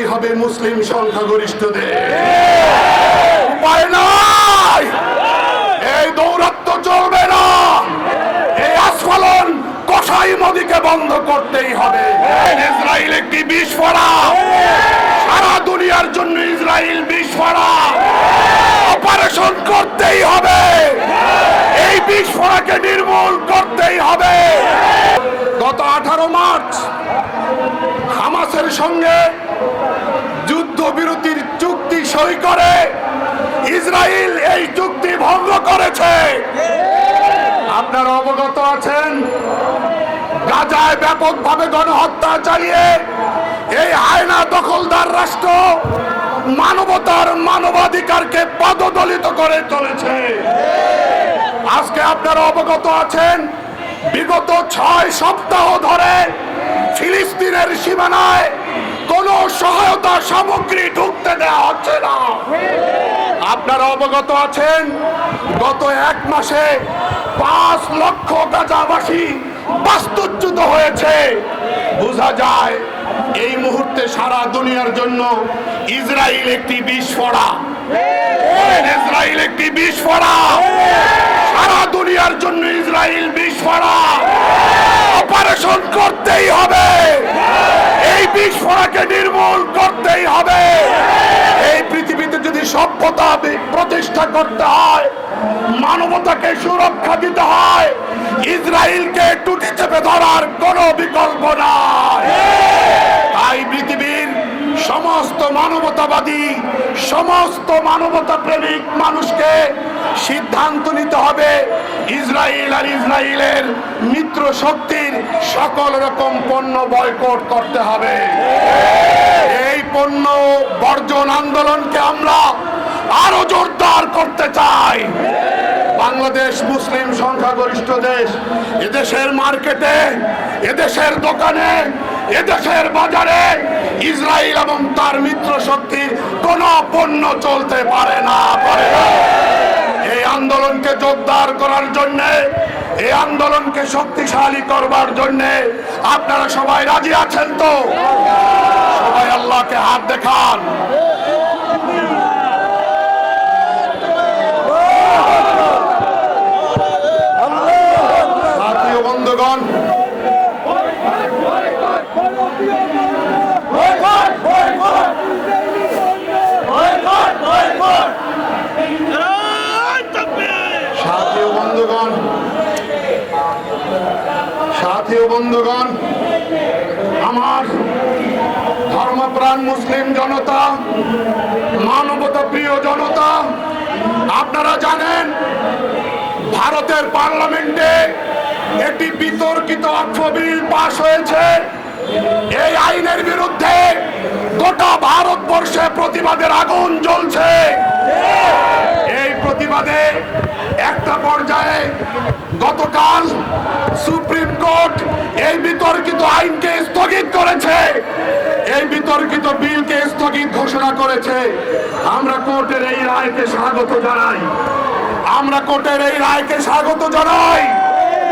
করতেই হবে মুসলিম সংখ্যাগরিষ্ঠদের। উপায় নাই। এই দৌরাত্ম চলবে না। এই আস্ফালন কষাই মোদীকে বন্ধ করতেই হবে। ইসরায়েল একটি বিস্ফোরা সারা দুনিয়ার জন্য ইসরায়েল বিস্ফোরা অপারেশন করতেই হবে। এই বিস্ফোরাকে নির্মূল করতেই হবে। গত আঠারো মার্চ হামাসের সঙ্গে যুদ্ধবিরতির চুক্তি সই করে ইসরায়েল এই চুক্তি ভঙ্গ করেছে। আপনারা অবগত আছেন, গাজায় ব্যাপকভাবে গণহত্যা চালিয়ে এই আয়না দখলদার রাষ্ট্র মানবতার মানবাধিকারকে পদদলিত করে চলেছে। আজকে আপনারা অবগত আছেন বিগত ছয় সপ্তাহ ধরে ফিলিস্তিনের সীমানায় কোন সহায়তা সামগ্রী ঢুকতে দেওয়া হচ্ছে না। আপনারা অবগত আছেন, গত এক মাসে পাঁচ লক্ষ গাজাবাসী বাস্তুচ্যুত হয়েছে। বোঝা যায় এই মুহূর্তে সারা দুনিয়ার জন্য ইসরায়েল একটি বিস্ফোরা ইসরায়েল একটি বিস্ফোরা সারা দুনিয়ার জন্য ইসরায়েল বিস্ফোরা অপারেশন করতেই হবে এই বিস্ফোরাকে নির্মূল করতেই হবে। এই পৃথিবীতে যদি সভ্যতা প্রতিষ্ঠা করতে হয়, মানবতাকে সুরক্ষা দিতে হয়, ইসরায়েলকে টুটি চেপে ধরার কোনো বিকল্প নাই। তাই পৃথিবীর সমস্ত মানবতাবাদী, সমস্ত মানবতা প্রেমিক মানুষকে সিদ্ধান্ত নিতে হবে। ইসরায়েল আর ইসরায়েলের মিত্র শক্তির সকল রকম পণ্য বয়কট করতে হবে। এই পণ্য বর্জন আন্দোলনকে আমরা আরও জোরদার করতে চাই। বাংলাদেশ মুসলিম সংখ্যাগরিষ্ঠ দেশ, এদেশের মার্কেটে, এদেশের দোকানে, এদেশের বাজারে ইসরায়েল এবং তার মিত্র শক্তির কোন পণ্য চলতে পারে না পারে না। আন্দোলনকে জোরদার করার জন্যে এই আন্দোলনকে শক্তিশালী করবার জন্যে আপনারা সবাই রাজি আছেন তো? সবাই আল্লাহকে হাত দেখান। সাথী ও আমার ধর্মপ্রাণ মুসলিম জনতা, মানবতা প্রিয় জনতা, আপনারা জানেন ভারতের পার্লামেন্টে একটি বিতর্কিত অর্থ পাশ হয়েছে। এই আইনের বিরুদ্ধে গোটা ভারতবর্ষে প্রতিবাদের আগুন জ্বলছে। প্রতিবাদে একটা পর্যায়ে গতকাল সুপ্রিম কোর্ট এই বিতর্কিত আইনকে স্থগিত করেছে। এই বিতর্কিত বিলকে স্থগিত ঘোষণা করেছে। আমরা কোর্টের এই রায়কে স্বাগত জানাই। আমরা কোর্টের এই রায়কে স্বাগত জানাই।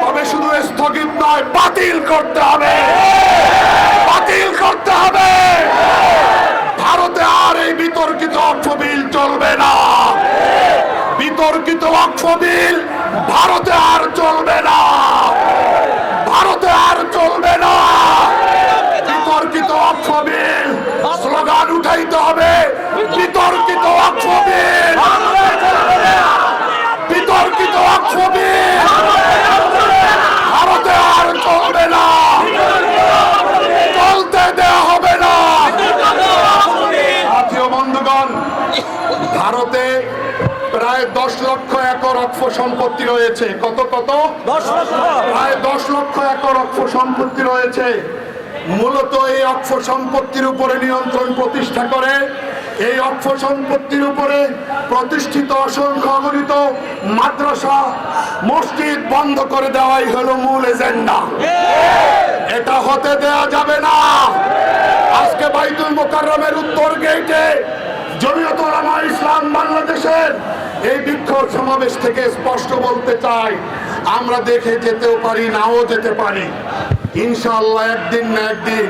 তবে শুধু স্থগিত নয়, বাতিল করতে হবে। বাতিল করতে হবে। ভারতে আর এই বিতর্কিত অর্থ বিল চলবে না। বিতর্কিত অক্ষ বিল, ভারতে আর চলবে না। ভারতে আর চলবে না। বিতর্কিত অক্ষ বিল, স্লোগান উঠাইতে হবে। বিতর্কিত অক্ষ বিল। বিতর্কিত অক্ষ বিল ভারতে আর চলবে না চলতে দেওয়া হবে না জাতীয় বন্ধুগণ ভারতে প্রায় দশ লক্ষ একর অক্ষ সম্পত্তি রয়েছে। কত কত? প্রায় দশ লক্ষ একর অক্ষ সম্পত্তি রয়েছে। মূলত এই অক্ষ সম্পত্তির উপরে নিয়ন্ত্রণ প্রতিষ্ঠা করে। এই অক্ষ সম্পত্তির উপরে প্রতিষ্ঠিত অসংখ্য অগণিত মাদ্রাসা মসজিদ বন্ধ করে দেওয়াই হলো মূল এজেন্ডা। এটা হতে দেয়া যাবে না। আজকে বাইতুল মোকাররমের উত্তর গেটে জমিয়ত ইসলাম বাংলাদেশের এই বিক্ষোভ সমাবেশ থেকে স্পষ্ট বলতে চাই, আমরা দেখে যেতেও পারি, নাও যেতে পারি। ইনশাল্লাহ একদিন না একদিন